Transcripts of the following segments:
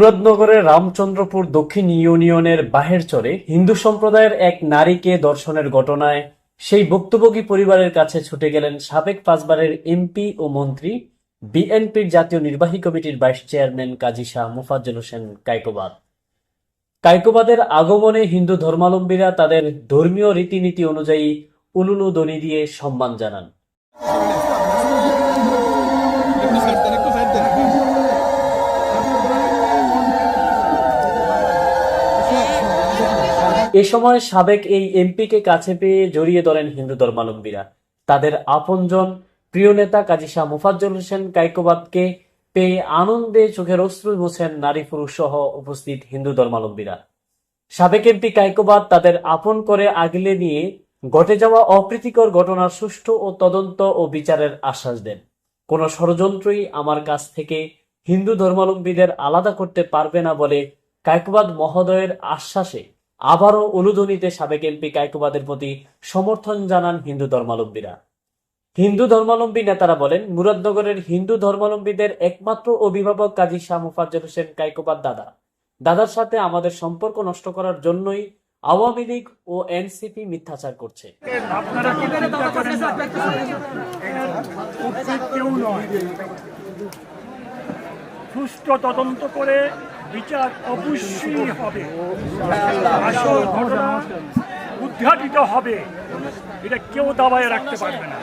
মুরাদনগরের রামচন্দ্রপুর দক্ষিণ ইউনিয়নের বাহেরচরে হিন্দু সম্প্রদায়ের এক নারীকে ধর্ষণের ঘটনায় সেই ভুক্তভোগী পরিবারের কাছে ছুটে গেলেন সাবেক পাঁচবারের এমপি ও মন্ত্রী, বিএনপির জাতীয় নির্বাহী কমিটির ভাইস চেয়ারম্যান কাজী শাহ মুফাজ্জল হোসেন কাইকোবাদ। কাইকোবাদের আগমনে হিন্দু ধর্মাবলম্বীরা তাদের ধর্মীয় রীতিনীতি অনুযায়ী উলুলু দনি দিয়ে সম্মান জানান। এ সময় সাবেক এই এমপিকে কাছে পেয়ে জড়িয়ে ধরেন হিন্দু ধর্মাবলম্বীরা তাদের আপনজন প্রিয় নেতা কাজী শাহ মুফাজ্জল হোসেন কাইকোবাদকে পেয়ে আনন্দে চোখের অশ্রু মোছেন নারী পুরুষ সহ উপস্থিত হিন্দু ধর্মাবলম্বীরা সাবেক এমপি কাইকোবাদ তাদের আপন করে আগলে নিয়ে ঘটে যাওয়া অপ্রীতিকর ঘটনার সুষ্ঠু ও তদন্ত ও বিচারের আশ্বাস দেন। কোন ষড়যন্ত্রই আমার কাছ থেকে হিন্দু ধর্মাবলম্বীদের আলাদা করতে পারবে না বলে কায়কোবাদ মহোদয়ের আশ্বাসে আবারও অনুধ্বনিতে সাবেক এমপি কায়কোবাদের প্রতি সমর্থন জানান হিন্দু ধর্মাবলম্বীরা। হিন্দু ধর্মাবলম্বী নেতারা বলেন, মুরাদনগরের হিন্দু ধর্মাবলম্বীদের একমাত্র অভিভাবক কাজী শাহ মুফাজ্জল হোসেন কায়কোবাদ দাদা। দাদার সাথে আমাদের সম্পর্ক নষ্ট করার জন্যই আওয়ামী লীগ ও এনসিপি মিথ্যাচার করছে। সুষ্ঠু তদন্ত করে বিচার অবশ্যই হবে। আসল ঘটনা উদ্ঘাটিত হবে। এটা কেউ দাবায় রাখতে পারবে না।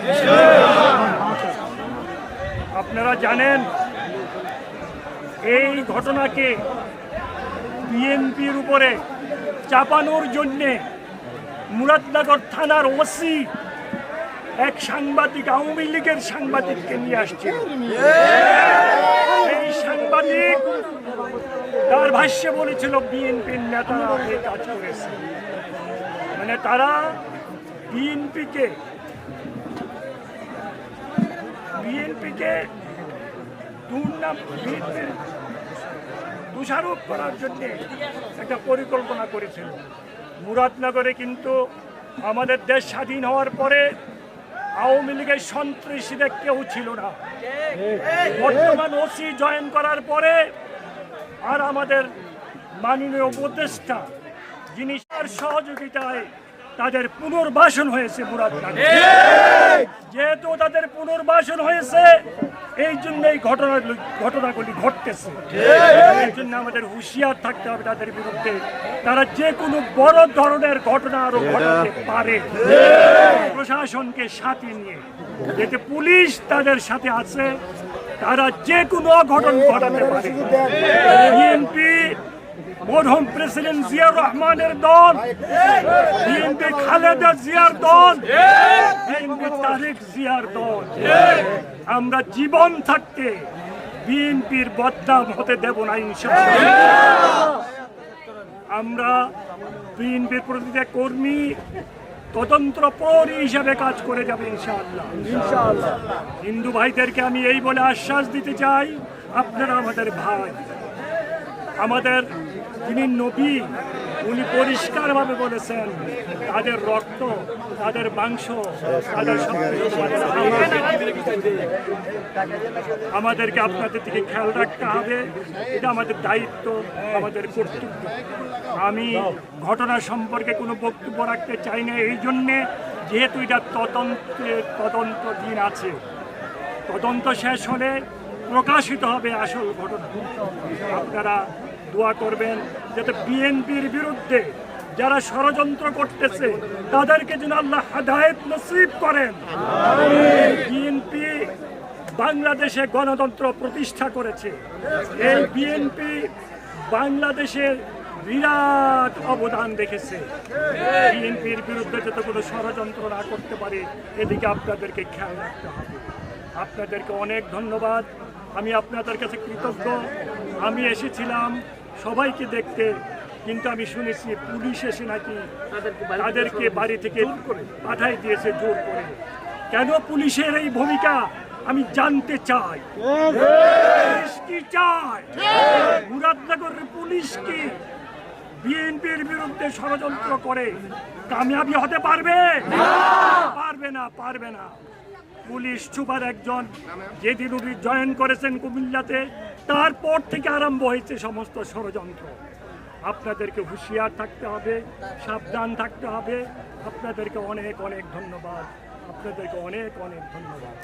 আপনারা জানেন, এই ঘটনাকে বিএনপির উপরে চাপানোর জন্যে মুরাদনগর থানার ওসি এক সাংবাদিক, আওয়ামী লীগের সাংবাদিককে নিয়ে আসছে এই সাংবাদিক তার ভাষ্যে বলেছিল বিএনপির নেতা এই কাজ করেছে। মানে তারা বিএনপিকে বিএনপিকে দুর্নাম দোষারোপ করার জন্যে একটা পরিকল্পনা করেছিল। মুরাদনগরে কিন্তু আমাদের দেশ স্বাধীন হওয়ার পরে আওয়ামী লীগের সন্ত্রাসীদের কেউ ছিল না। বর্তমান ওসি জয়েন করার পরে আর আমাদের মাননীয় উপদেষ্টা, যিনি তার সহযোগিতায় তাদের পুনর্বাসন হয়েছে যেহেতু তাদের পুনর্বাসন হয়েছে, এই জন্য এই ঘটনা ঘটনাগুলি ঘটতেছে। এই জন্য আমাদের হুঁশিয়ার থাকতে হবে তাদের বিরুদ্ধে। তারা যে কোনো বড় ধরনের ঘটনা আরও ঘটাতে পারে। প্রশাসনকে সাথে নিয়ে, যেতে পুলিশ তাদের সাথে আছে তারা যে কোনো অঘটন ঘটাতে পারে। বিএনপি মরহুম প্রেসিডেন্ট জিয়াউর রহমানের দল বিএনপি খালেদা জিয়ার দল বিএনপি তারেক জিয়ার দল। আমরা জীবন থাকতে বিএনপির বদনাম হতে দেব না, ইনশাআল্লাহ। আমরা বিএনপির প্রতিটা কর্মী তদন্ত পর হিসাবে কাজ করে যাবে ইনশাআল্লাহ। ইনশাআল্লাহ। হিন্দু ভাইদেরকে আমি এই বলে আশ্বাস দিতে চাই আপনারা আমাদের ভাই আমাদের যিনি নবী উনি পরিষ্কারভাবে বলেছেন, তাদের রক্ত, তাদের মাংস, তাদের আমাদেরকে আপনাদের দিকে খেয়াল রাখতে হবে, এটা আমাদের দায়িত্ব, আমাদের কর্তব্য। আমি ঘটনা সম্পর্কে কোনো বক্তব্য রাখতে চাই না, এই জন্যে যেহেতু এটা তদন্তের তদন্ত দিন আছে, তদন্ত শেষ হলে প্রকাশিত হবে আসল ঘটনা। আপনারা দোয়া করবেন যাতে বিএনপির বিরুদ্ধে যারা ষড়যন্ত্র করতেছে তাদেরকে যেন আল্লাহ হাদায়ত নসিব করেন। বিএনপি বাংলাদেশে গণতন্ত্র প্রতিষ্ঠা করেছে। এই বিএনপি বাংলাদেশের বিরাট অবদান দেখেছে বিএনপির বিরুদ্ধে যাতে কোনো ষড়যন্ত্র না করতে পারে এদিকে আপনাদেরকে খেয়াল রাখতে হবে। আপনাদেরকে অনেক ধন্যবাদ। আমি আপনাদের কাছে কৃতজ্ঞ। আমি এসেছিলাম সবাইকে দেখতে কিন্তু আমি শুনেছি পুলিশ এসে নাকি তাদেরকে বাড়ি থেকে পাঠাই দিয়েছে জোর করে। কেন পুলিশের এই ভূমিকা? আমি জানতে চাই। পুলিশ কি চায়? মুরাদনগরের পুলিশ কি বিএনপির বিরুদ্ধে ষড়যন্ত্র করে কামিয়াবি হতে পারবে? পারবে না পারবে না। পুলিশ সুপার একজন, যেদিন উনি জয়েন করেছেন কুমিল্লাতে, তারপর থেকে আরম্ভ হয়েছে সমস্ত ষড়যন্ত্র। আপনাদেরকে হুঁশিয়ার থাকতে হবে, সাবধান থাকতে হবে। আপনাদেরকে অনেক অনেক ধন্যবাদ। আপনাদেরকে অনেক অনেক ধন্যবাদ।